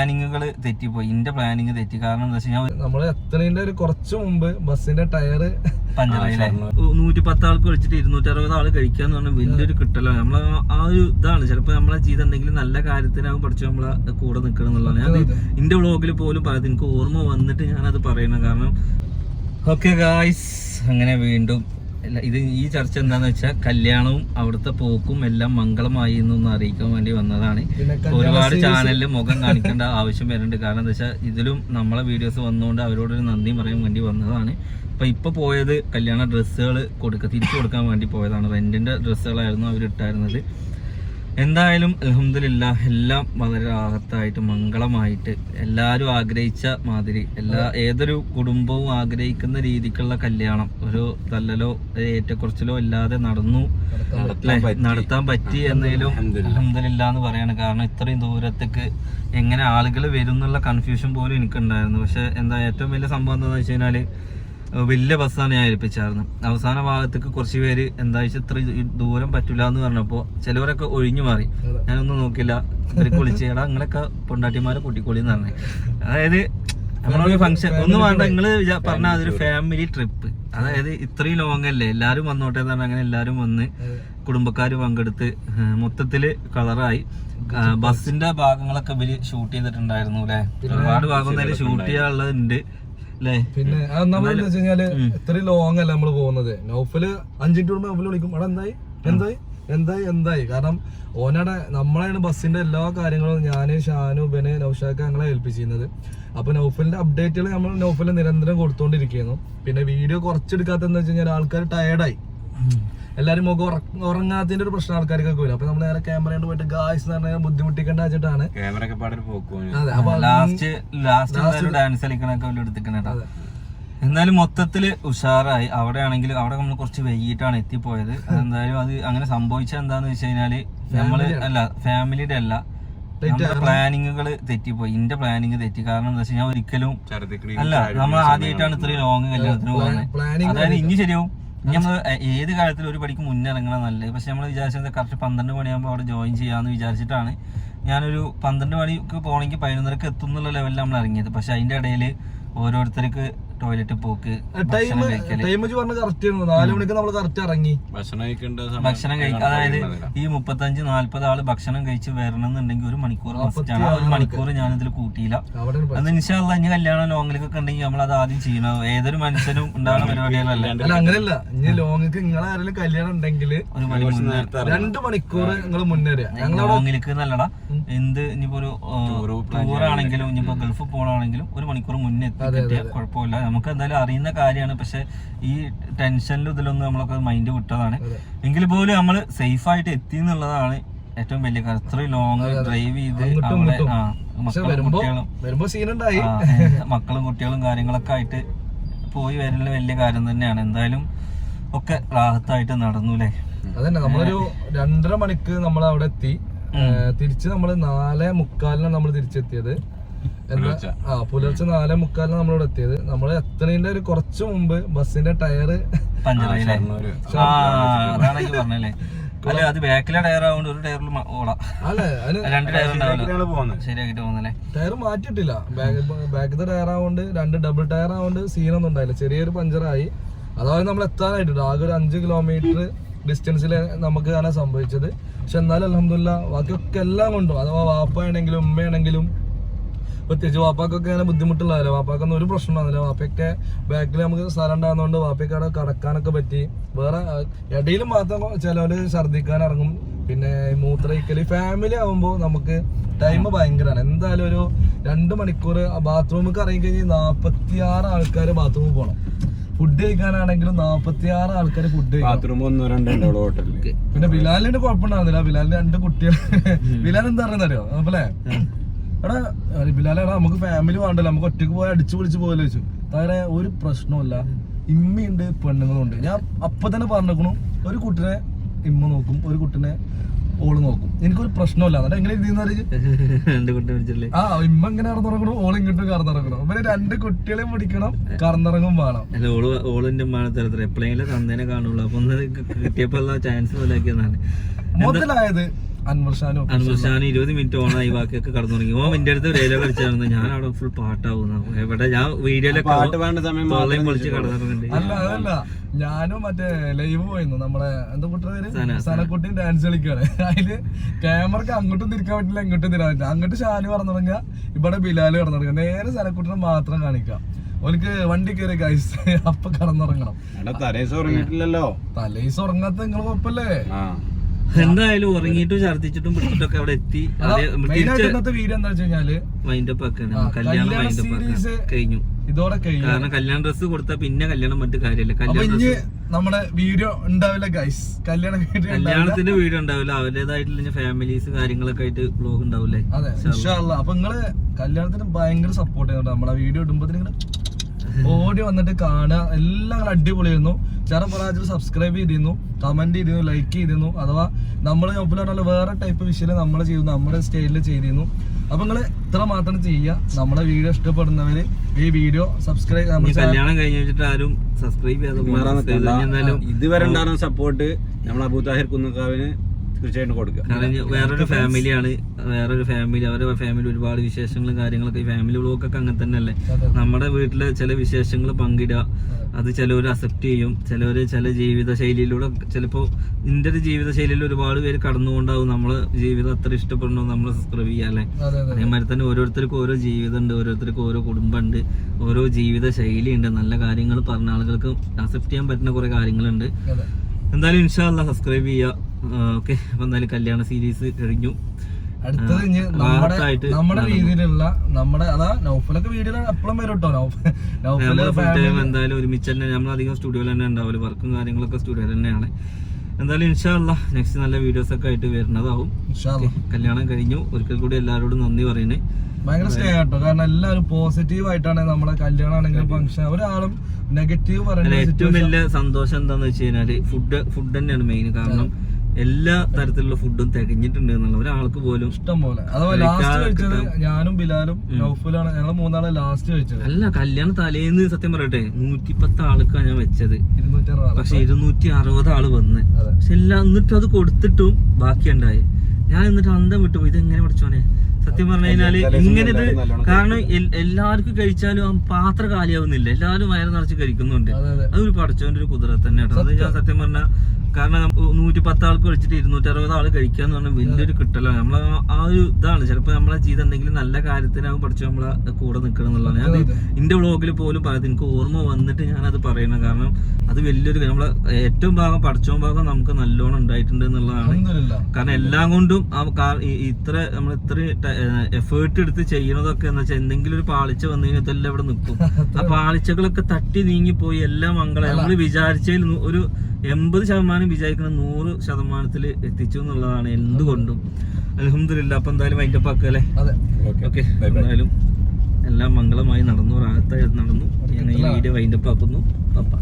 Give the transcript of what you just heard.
പ്ലാനിങ്ങുകൾ തെറ്റിപ്പോയി. എന്റെ പ്ലാനിങ് തെറ്റി. കാരണം എന്താ വെച്ചാൽ ഞാൻ നമ്മൾ എത്തണതിന്റെ ഒരു കുറച്ച് മുമ്പ് ബസ്സിന്റെ ടയർ പഞ്ചറായില്ലേ നൂറ്റി പത്ത് ആൾക്ക് വിളിച്ചിട്ട് ഇരുന്നൂറ്റി അറുപത് ആൾ കഴിക്കാന്ന് പറഞ്ഞാൽ വലിയൊരു കിട്ടലാണ് നമ്മൾ ആ- ഒരു ഇതാണ്. ചിലപ്പോൾ നമ്മളെ ചെയ്ത് എന്തെങ്കിലും നല്ല കാര്യത്തിനാകും പഠിച്ചു നമ്മളെ കൂടെ നിൽക്കണം എന്നുള്ളതാണ്. ഞാൻ എന്റെ വ്ളോഗിൽ പോലും പറയുന്നത് എനിക്ക് ഓർമ്മ വന്നിട്ട് ഞാനത് പറയണം. കാരണം ഓക്കെ ഗായ്സ് അങ്ങനെ വീണ്ടും ഇത് ഈ ചർച്ച എന്താന്ന് വെച്ചാൽ കല്യാണവും അവിടുത്തെ പോക്കും എല്ലാം മംഗളമായി എന്നൊന്ന് അറിയിക്കാൻ വേണ്ടി വന്നതാണ്. ഒരുപാട് ചാനലിൽ മുഖം കാണിക്കേണ്ട ആവശ്യം വരുന്നുണ്ട് കാരണം എന്താ വെച്ചാൽ ഇതിലും നമ്മളെ വീഡിയോസ് വന്നുകൊണ്ട് അവരോടൊരു നന്ദി പറയാൻ വേണ്ടി വന്നതാണ്. അപ്പൊ ഇപ്പൊ പോയത് കല്യാണ ഡ്രസ്സുകൾ കൊടുക്ക തിരിച്ചു കൊടുക്കാൻ വേണ്ടി പോയതാണ്. റെന്റിന്റെ ഡ്രസ്സുകളായിരുന്നു അവർ ഇട്ടായിരുന്നത് എന്തായാലും അലഹമില്ല എല്ലാം വളരെ ആഹത്തായിട്ട് മംഗളമായിട്ട് എല്ലാവരും ആഗ്രഹിച്ച മാതിരി എല്ലാ ഏതൊരു കുടുംബവും ആഗ്രഹിക്കുന്ന രീതിക്കുള്ള കല്യാണം. ഒരു തല്ലലോ ഏറ്റക്കുറച്ചിലോ ഇല്ലാതെ നടന്നു? നടത്താൻ പറ്റി. എന്നതിലും അലഹമില്ല എന്ന് പറയാണ് കാരണം ഇത്രയും ദൂരത്തേക്ക് എങ്ങനെ ആളുകൾ വരും എന്നുള്ള കൺഫ്യൂഷൻ പോലും എനിക്കുണ്ടായിരുന്നു. പക്ഷെ എന്താ ഏറ്റവും വലിയ സംഭവം എന്താണെന്ന് വെച്ച് കഴിഞ്ഞാൽ ഏഹ് വലിയ ബസ്സാണ് ഞാൻ ഏൽപ്പിച്ചായിരുന്നു അവസാന ഭാഗത്തേക്ക് കുറച്ച് പേര് എന്താ വെച്ചാൽ ഇത്ര ദൂരം പറ്റില്ല എന്ന് പറഞ്ഞപ്പോൾ ചിലവരൊക്കെ ഒഴിഞ്ഞു മാറി. ഞാനൊന്നും നോക്കില്ല ഇവർക്ക് വിളിച്ച് എടാ നിങ്ങളൊക്കെ പൊണ്ടാട്ടിമാരെ കൂട്ടിക്കോളി എന്ന് പറഞ്ഞു. അതായത് നമ്മളൊരു ഫംഗ്ഷൻ ഒന്നും വേണ്ട നിങ്ങൾ വിചാ- പറഞ്ഞ അതൊരു ഫാമിലി ട്രിപ്പ് അതായത് ഇത്രയും ലോങ് അല്ലേ? എല്ലാരും വന്നോട്ടെ എന്ന് പറഞ്ഞാൽ അങ്ങനെ എല്ലാരും വന്ന് കുടുംബക്കാർ പങ്കെടുത്ത് മൊത്തത്തിൽ കളറായി. ബസ്സിന്റെ ഭാഗങ്ങളൊക്കെ ഇവർ ഷൂട്ട് ചെയ്തിട്ടുണ്ടായിരുന്നു അല്ലെ ഒരുപാട് ഭാഗം തന്നെ ഷൂട്ട് ചെയ്യാനുള്ളതുണ്ട് അല്ലേ പിന്നെ നമ്മൾ എന്താ കഴിഞ്ഞാൽ ഇത്രയും ലോങ് അല്ല നമ്മൾ പോകുന്നത്. നൗഫൽ അഞ്ചിട്ട് കൂടുമ്പോ നൗഫൽ വിളിക്കും. അവിടെ എന്തായി? എന്തായി? എന്തായി? എന്തായി? കാരണം ഓനടെ നമ്മളാണ് ബസ്സിന്റെ എല്ലാ കാര്യങ്ങളും ഞാൻ ഷാനു ബന് നൗഷാക്ക് ഞങ്ങളെ ഏൽപ്പിച്ചിരുന്നത്. അപ്പൊ നൗഫലിന്റെ അപ്ഡേറ്റുകൾ നമ്മൾ നൗഫൽ നിരന്തരം കൊടുത്തോണ്ടിരിക്കുന്നു. പിന്നെ വീഡിയോ കുറച്ചെടുക്കാത്ത എന്താ വെച്ച് കഴിഞ്ഞാൽ ആൾക്കാർ ടയർഡായി എല്ലാരും മുഖം ഉറ- ഉറങ്ങാത്തതിന്റെ ഒരു പ്രശ്നം ആൾക്കാർക്കൊക്കെ വരും. അപ്പൊ നമ്മൾ നേരെ ക്യാമറ കൊണ്ട് പോയിട്ട് ഗായ്സ് എന്ന് പറഞ്ഞാൽ ബുദ്ധിമുട്ടിക്കേണ്ട വെച്ചിട്ടാണ് ക്യാമറ ഒക്കെ പാടൊരു പോക്കും ലാസ്റ്റ് ലാസ്റ്റ് എന്തായാലും ഡാൻസ് കളിക്കണൊക്കെ അവർ എടുത്തിക്കണേട്ടാ എന്തായാലും മൊത്തത്തിൽ ഉഷാറായി. അവിടെ ആണെങ്കിൽ അവിടെ നമ്മൾ കുറച്ച് വൈകിട്ടാണ് എത്തിപ്പോയത്. അതെന്തായാലും അത് അങ്ങനെ സംഭവിച്ച എന്താന്ന് വെച്ച് കഴിഞ്ഞാൽ നമ്മൾ അല്ല ഫാമിലിയുടെ അല്ല. പ്ലാനിങ്ങുകൾ തെറ്റിപ്പോയി. ഇന്റെ പ്ലാനിങ് തെറ്റി. കാരണം എന്താ വെച്ചാൽ ഞാൻ ഒരിക്കലും അല്ല നമ്മൾ ആദ്യമായിട്ടാണ് ഇത്രയും ലോങ് കല്യാണത്തിന് പോകുന്നത് അതായത് ഇനി ശരിയാവും. ഇനി ഏത് കാലത്തിൽ ഒരു പടിക്ക് മുന്നിറങ്ങണം നല്ലത്. പക്ഷെ നമ്മൾ വിചാരിച്ചത് കറക്റ്റ് പന്ത്രണ്ട് മണിയാകുമ്പോൾ അവിടെ ജോയിൻ ചെയ്യാന്ന് വിചാരിച്ചിട്ടാണ് ഞാനൊരു പന്ത്രണ്ട് മണിക്ക് പോകണമെങ്കിൽ പതിനൊന്നരക്ക് എത്തും എന്നുള്ള ലെവലിൽ നമ്മൾ ഇറങ്ങിയത്. പക്ഷെ അതിന്റെ ഇടയിൽ ഓരോരുത്തർക്ക് ടോയ്ലറ്റ് പോക്ക് ടൈം ടൈം പറഞ്ഞ കറക്റ്റ് ആയിരുന്നു നാല് മണിക്ക് നമ്മൾ കറക്റ്റ് ഇറങ്ങി. ഭക്ഷണം കഴിക്കേണ്ട സമയം ഭക്ഷണം കഴിക്കുക അതായത് ഈ മുപ്പത്തഞ്ച് നാല്പത് ആൾ ഭക്ഷണം കഴിച്ച് വരണം എന്നുണ്ടെങ്കിൽ ഒരു മണിക്കൂർ ആണ് ആ ഒരു മണിക്കൂർ ഞാൻ ഇതിൽ കൂട്ടിയില്ല. അത് ഇൻഷാല്ല ഇനി കല്യാണം ലോങ്ങിലേക്കൊക്കെ ഉണ്ടെങ്കിൽ നമ്മൾ അത് ആദ്യം ചെയ്യണം. ഏതൊരു മനുഷ്യനും ഉണ്ടാകുന്ന പരിപാടികളല്ല? അല്ല അങ്ങനെയല്ല. ഇനി ലോങ്ങിക്ക് നിങ്ങളെ ആരെങ്കിലും കല്യാണം ഉണ്ടെങ്കിൽ രണ്ട് മണിക്കൂർ നിങ്ങൾ മുന്നേറിയ ലോങ്ങിലേക്ക് നല്ലടാ. എന്ത് ഇനിയിപ്പോ ഒരു ടൂറാണെങ്കിലും ഇനിയിപ്പോ ഗൾഫ് പോകണമെങ്കിലും ഒരു മണിക്കൂർ മുന്നേ എത്തി കുഴപ്പമില്ല. നമുക്ക് എന്തായാലും അറിയുന്ന കാര്യമാണ്. പക്ഷെ ഈ ടെൻഷനിലും ഇതിലൊന്നും നമ്മളൊക്കെ മൈൻഡ് വിട്ടതാണ്. എങ്കിൽ പോലും നമ്മൾ സേഫ് ആയിട്ട് എത്തി എന്നുള്ളതാണ് ഏറ്റവും വലിയ കാര്യം. ഇത്രയും ലോങ് ഡ്രൈവ് ചെയ്ത് അവിടെ ആ മക്കളും കുട്ടികളും. മക്കളും കുട്ടികളും കാര്യങ്ങളൊക്കെ ആയിട്ട് പോയി വരുന്ന വലിയ കാര്യം തന്നെയാണ്. എന്തായാലും ഒക്കെ റാഹത്തായിട്ട് നടന്നു അല്ലേ അതന്നെ. നമ്മളൊരു രണ്ടര മണിക്ക് നമ്മൾ അവിടെ എത്തി തിരിച്ച് നമ്മൾ നാലേ മുക്കാലിനാണ് നമ്മൾ തിരിച്ചെത്തിയത്. ആ പുലർച്ചെ നാലേ മുക്കാലിന് നമ്മളിവിടെ എത്തിയത്. നമ്മൾ എത്തണതിന്റെ ഒരു കുറച്ച് മുമ്പ് ബസ്സിന്റെ പറഞ്ഞല്ലേ? അല്ല അത് ബാക്കിലെ ടയർ ആവുകൊണ്ട് ഒരു ടയറിൽ ഓടാ രണ്ട് ടയർ ശരിയാക്കിട്ട് പോകുന്നല്ലേ ടയർ മാറ്റിയിട്ടില്ല. ബാക്ക് ബാക്കത്തെ ടയർ ആവുകൊണ്ട് രണ്ട് ഡബിൾ ടയർ ആവുകൊണ്ട് സീനൊന്നും ഉണ്ടായില്ല. ചെറിയൊരു പഞ്ചറായി. അതായത് നമ്മൾ എത്താനായിട്ടുണ്ട് ആകെ ഒരു അഞ്ച് കിലോമീറ്റർ ഡിസ്റ്റൻസിൽ നമുക്ക് തന്നെ സംഭവിച്ചത്. പക്ഷെ എന്നാലും അലഹമില്ല ബാക്കിയൊക്കെ എല്ലാം കൊണ്ടും. അഥവാ വാപ്പയാണെങ്കിലും ഉമ്മയാണെങ്കിലും പ്രത്യേകിച്ച് വാപ്പാക്കൊക്കെ അങ്ങനെ ബുദ്ധിമുട്ടുള്ളതല്ല വാപ്പാക്കൊന്നും ഒരു പ്രശ്നം ഉണ്ടാകുന്നില്ല വാപ്പയൊക്കെ ബാക്കിൽ നമുക്ക് സ്ഥലം ഉണ്ടാകുന്നതുകൊണ്ട് വാപ്പയ്ക്ക് അവിടെ കടക്കാനൊക്കെ പറ്റി. വേറെ ഇടയിൽ മാത്രം ചിലവര് ഛർദ്ദിക്കാൻ ഇറങ്ങും. പിന്നെ മൂത്രയിക്കൽ ഫാമിലി ആകുമ്പോൾ നമുക്ക് ടൈം ഭയങ്കരമാണ് എന്തായാലും ഒരു രണ്ട് മണിക്കൂർ ബാത്റൂമിൽ കറങ്ങി കഴിഞ്ഞാൽ നാൽപ്പത്തി ആറ് ആൾക്കാർ ബാത്റൂമിൽ പോകണം ഫുഡ് കഴിക്കാനാണെങ്കിലും നാൽപ്പത്തി ആറ് ആൾക്കാർ ഫുഡ് ബാത്റൂം ഒന്നോ രണ്ടോ ഹോട്ടലിൽ പിന്നെ ബിലാലിന്റെ കുഴപ്പമുണ്ടാകുന്നില്ല ബിലാലിന് രണ്ട് കുട്ടികൾ ബിലാൽ എന്താ പറയുന്നറിയോ? അപ്പല്ലേ എടാ ബിലാലെ എടാ നമുക്ക് ഫാമിലി വേണ്ടല്ലോ നമുക്ക് ഒറ്റയ്ക്ക് പോയി അടിച്ചു പൊളിച്ച് പോയല്ലോ ചോദിച്ചു. താരെ ഒരു പ്രശ്നമില്ല ഇമ്മയുണ്ട് പെണ്ണുങ്ങളുണ്ട്. ഞാൻ അപ്പൊ തന്നെ പറഞ്ഞേക്കണു ഒരു കുട്ടിനെ ഇമ്മ നോക്കും ഒരു കുട്ടിനെ ഓൾ നോക്കും. എനിക്കൊരു പ്രശ്നമില്ല എന്നിട്ട് എങ്ങനെ വിളിച്ചില്ലേ ആ ഇമ്മ ഇങ്ങനെ കറന്നിറങ്ങണം ഓൾ ഇങ്ങോട്ട് കറന്നിറങ്ങണം പിന്നെ രണ്ട് കുട്ടികളെ പിടിക്കണം കറന്നിറങ്ങും വേണം. അല്ല ഓൾ ഓളിന്റെ എപ്പോഴെങ്കിലും തന്നേനെ കാണുള്ളൂ. അപ്പൊ കിട്ടിയപ്പോ ചാൻസ് മുതലാക്കിയതാണ് മുതലായത് അൻവർ അൻവർഷാൻ ഇരുപത് മിനിറ്റ് ഓണായി ബാക്കിയൊക്കെ കടന്നു തുടങ്ങി. ഓ എന്റെ അടുത്ത് ഡയലോഗ് കളിച്ചായിരുന്നു ഞാൻ അവിടെ ഫുൾ പാട്ടാവുന്ന. എവിടെ? ഞാൻ വീഡിയോയിലൊക്കെ പാട്ട് വേണ്ട സമയം പൊളിച്ച് കടന്നിട്ടുണ്ട് അല്ല അതല്ല. ഞാനും മറ്റേ ലൈവ് പോയിരുന്നു. നമ്മളെ എന്താ കുട്ടിയുടെ സനക്കുട്ടി ഡാൻസ് കളിക്കാണ് അതിൽ ക്യാമറക്ക് അങ്ങോട്ടും തിരിക്കാൻ പറ്റില്ല ഇങ്ങോട്ടും തിരിക്കാൻ പറ്റില്ല. അങ്ങോട്ട് ഷാനു പറഞ്ഞു തുടങ്ങുക ഇവിടെ ബിലാൽ കടന്നു തുടങ്ങുക നേരെ സനക്കുട്ടിനെ മാത്രം കാണിക്കാം ഓനക്ക് വണ്ടി കയറി ഗൈസ് അപ്പൊ കടന്നുറങ്ങണം. തലേസ് ഉറങ്ങിയിട്ടില്ലല്ലോ. തലേസ് ഉറങ്ങാത്ത നിങ്ങൾ കുഴപ്പല്ലേ ആ. എന്തായാലും ഉറങ്ങിയിട്ടും ഛർദിച്ചിട്ടും പിടിച്ചിട്ടൊക്കെ അവിടെ എത്തി. ഇന്നത്തെ വീഡിയോ എന്താ മൈൻഡ് അപ്പ് ആക്കാണ്. കല്യാണം മൈൻഡ് അപ്പ് ആക്കാൻ കഴിഞ്ഞു. ഇതോടെ കഴിഞ്ഞു. കാരണം കല്യാണ ഡ്രസ്സ് കൊടുത്താൽ പിന്നെ കല്യാണം മറ്റു കാര്യമില്ല. കല്യാണത്തിന്റെ കല്യാണ നമ്മുടെ വീഡിയോ ഉണ്ടാവില്ല ഗൈസ് കല്യാണ വീഡിയോ കല്യാണത്തിന്റെ വീട് ഉണ്ടാവില്ല. അവരുടേതായിട്ടുള്ള ഫാമിലീസ് കാര്യങ്ങളൊക്കെ ആയിട്ട് ബ്ലോഗ് ഉണ്ടാവില്ലേ? അതെ. അപ്പൊ നിങ്ങൾ കല്യാണത്തിന് ഭയങ്കര സപ്പോർട്ട് ചെയ്യുന്നുണ്ട്. നമ്മളെ വീഡിയോ ഇടുമ്പോ ഓടി വന്നിട്ട് കാണുക. എല്ലാം അടിപൊളിയായിരുന്നു. ചേട്ടൻ പ്രാവശ്യം സബ്സ്ക്രൈബ് ചെയ്തിരുന്നു. കമന്റ് ചെയ്തിരുന്നു ലൈക്ക് ചെയ്തിരുന്നു. അഥവാ നമ്മൾ ഒപ്പിലുള്ള വേറെ ടൈപ്പ് വിഷയം നമ്മൾ ചെയ്യുന്നു നമ്മുടെ സ്റ്റൈലിൽ ചെയ്തിരുന്നു. അപ്പൊ നിങ്ങൾ ഇത്ര മാത്രം ചെയ്യുക. നമ്മളെ വീഡിയോ ഇഷ്ടപ്പെടുന്നവര് ഈ വീഡിയോ സബ്സ്ക്രൈബ് കല്യാണം കഴിഞ്ഞ് വെച്ചിട്ട് ആരും സബ്സ്ക്രൈബ് ചെയ്യാതെ ഇതുവരെ ഉണ്ടാകുന്ന സപ്പോർട്ട് നമ്മൾ അബൂ താഹിർ കുന്നക്കാവിന് തീർച്ചയായിട്ടും കൊടുക്കുക. വേറൊരു ഫാമിലിയാണ് വേറൊരു ഫാമിലി അവരുടെ ഫാമിലി ഒരുപാട് വിശേഷങ്ങളും കാര്യങ്ങളൊക്കെ ഈ ഫാമിലി വ്ളോഗൊക്കെ അങ്ങനെ തന്നെയല്ലേ? നമ്മുടെ വീട്ടിലെ ചില വിശേഷങ്ങൾ പങ്കിടുക. അത്. ചിലവർ അക്സെപ്റ്റ് ചെയ്യും. ചിലവർ ചില ജീവിത ശൈലിയിലൂടെ ചിലപ്പോൾ നിന്റെ ഒരു ജീവിത ശൈലിയിൽ ഒരുപാട് പേര് കടന്നുകൊണ്ടാവും നമ്മളെ ജീവിതം അത്ര ഇഷ്ടപ്പെടണോ നമ്മൾ സബ്സ്ക്രൈബ് ചെയ്യാല്ലേ അതെ അതെ അതേമാതിരി തന്നെ ഓരോരുത്തർക്കും ഓരോ ജീവിതമുണ്ട് ഓരോരുത്തർക്കും ഓരോ കുടുംബമുണ്ട് ഓരോ ജീവിത ശൈലിയുണ്ട് നല്ല കാര്യങ്ങൾ പറഞ്ഞ ആളുകൾക്ക് അക്സെപ്റ്റ് ചെയ്യാൻ പറ്റുന്ന കുറെ കാര്യങ്ങളുണ്ട്. എന്തായാലും ഇൻഷാല്ല സബ്സ്ക്രൈബ് ചെയ്യുക. ഓക്കെ. അപ്പൊ എന്തായാലും കല്യാണ സീരീസ് കഴിഞ്ഞു. അടുത്തത് ഇനി നമ്മുടെ നമ്മുടെ രീതിയിലുള്ള നമ്മുടെ അതാ നൗഫലൊക്കെ വീഡിയോ എപ്പോഴും വരും കേട്ടോ നൗഫൽ ഫുൾ ടൈം എന്തായാലും ഒരുമിച്ച് തന്നെ നമ്മൾ അധികം സ്റ്റുഡിയോയിൽ തന്നെ ഉണ്ടാവില്ല വർക്കും കാര്യങ്ങളൊക്കെ സ്റ്റുഡിയോയിൽ തന്നെയാണ്. എന്തായാലും ഇൻഷാല്ല നെക്സ്റ്റ് നല്ല വീഡിയോസ് ഒക്കെ ആയിട്ട് വരുന്നതാവും. കല്യാണം കഴിഞ്ഞു. ഒരിക്കൽ കൂടി എല്ലാവരോടും നന്ദി പറയണേ. ഭയങ്കര സ്റ്റേ കേട്ടോ. കാരണം എല്ലാവരും പോസിറ്റീവ് ആയിട്ടാണ് നമ്മളെ കല്യാണം ആണെങ്കിലും ഫംഗ്ഷൻ ഒരാളും നെഗറ്റീവ് പറയുന്നത് പറയുന്ന ഏറ്റവും വലിയ സന്തോഷം എന്താന്ന് വെച്ച് കഴിഞ്ഞാൽ ഫുഡ് ഫുഡ് തന്നെയാണ് മെയിൻ കാരണം. എല്ലാ തരത്തിലുള്ള ഫുഡും തികഞ്ഞിട്ടുണ്ട് എന്നുള്ള ഒരാൾക്ക് പോലും ഇഷ്ടം പോലെ അഥവാ ലാസ്റ്റ് കഴിച്ചത് ഞാനും ബിലാലും നൗഫലാണ്. ഞങ്ങൾ മൂന്നാളെ ലാസ്റ്റ് കഴിച്ചത്. അല്ല കല്യാണ തലേന്ന് സത്യം പറയട്ടെ നൂറ്റിപ്പത്ത് ആൾക്കാണ് ഞാൻ വെച്ചത്. പക്ഷെ ഇരുന്നൂറ്റി അറുപത് ആൾ വന്ന്. പക്ഷെ എല്ലാം എന്നിട്ട് അത് കൊടുത്തിട്ടും ബാക്കിയുണ്ടായി. ഞാൻ എന്നിട്ട് അന്തം വിട്ടു. ഇത് എങ്ങനെ പഠിച്ചോനെ സത്യം പറഞ്ഞു കഴിഞ്ഞാൽ ഇങ്ങനെ ഇത് കാരണം എല്ലാവർക്കും കഴിച്ചാലും ആ പാത്രം കാലിയാവുന്നില്ല. എല്ലാവരും വയറ് നിറച്ച് കഴിക്കുന്നുണ്ട്. അതെ അതെ. അതൊരു പഠിച്ചവന്റെ ഒരു കുതിര തന്നെ കേട്ടോ. അത് ഞാൻ സത്യം പറഞ്ഞ കാരണം നൂറ്റി പത്ത് ആൾക്ക് കഴിച്ചിട്ട് ഇരുന്നൂറ്റി അറുപത് കഴിക്കുക കഴിക്കാന്ന് പറഞ്ഞാൽ വലിയൊരു കിട്ടലാണ്. നമ്മൾ ആ- ഒരു ഇതാണ്. ചിലപ്പോ നമ്മളെ ചെയ്ത് എന്തെങ്കിലും നല്ല കാര്യത്തിനാവും പഠിച്ചു നമ്മളെ കൂടെ നിൽക്കണം എന്നുള്ളതാണ്. ഞാൻ. എന്റെ വ്ളോഗിൽ പോലും പറയുന്നത് എനിക്ക് ഓർമ്മ വന്നിട്ട് ഞാൻ അത് പറയണം. കാരണം അത് വലിയൊരു നമ്മളെ ഏറ്റവും ഭാഗം പഠിച്ചോ ഭാഗം നമുക്ക് നല്ലോണം ഉണ്ടായിട്ടുണ്ട് എന്നുള്ളതാണ്. കാരണം എല്ലാം കൊണ്ടും ആ ഇത്ര നമ്മൾ ഇത്ര എഫേർട്ട് എടുത്ത് ചെയ്യണതൊക്കെ എന്ന് വെച്ചാൽ എന്തെങ്കിലും ഒരു പാളിച്ച വന്നു കഴിഞ്ഞാൽ ഇതെല്ലാം ഇവിടെ നിൽക്കും ആ പാളിച്ചകളൊക്കെ തട്ടി നീങ്ങിപ്പോയി എല്ലാം മംഗളം നമ്മൾ വിചാരിച്ചതിൽ ഒരു എൺപത് ശതമാനം വിചാരിക്കുന്ന നൂറ് ശതമാനത്തിൽ എത്തിച്ചു എന്നുള്ളതാണ് എന്തുകൊണ്ടും. അലഹമില്ല അപ്പൊ എന്തായാലും അതിന്റെ പക്കല്ലേ ഓക്കെ എന്തായാലും എല്ലാം മംഗളമായി നടന്നു റാഹത്തായി നടന്നു. ഞാൻ ഈ വീഡിയോ വൈൻഡപ്പ് ആക്കുന്നു. പപ്പ.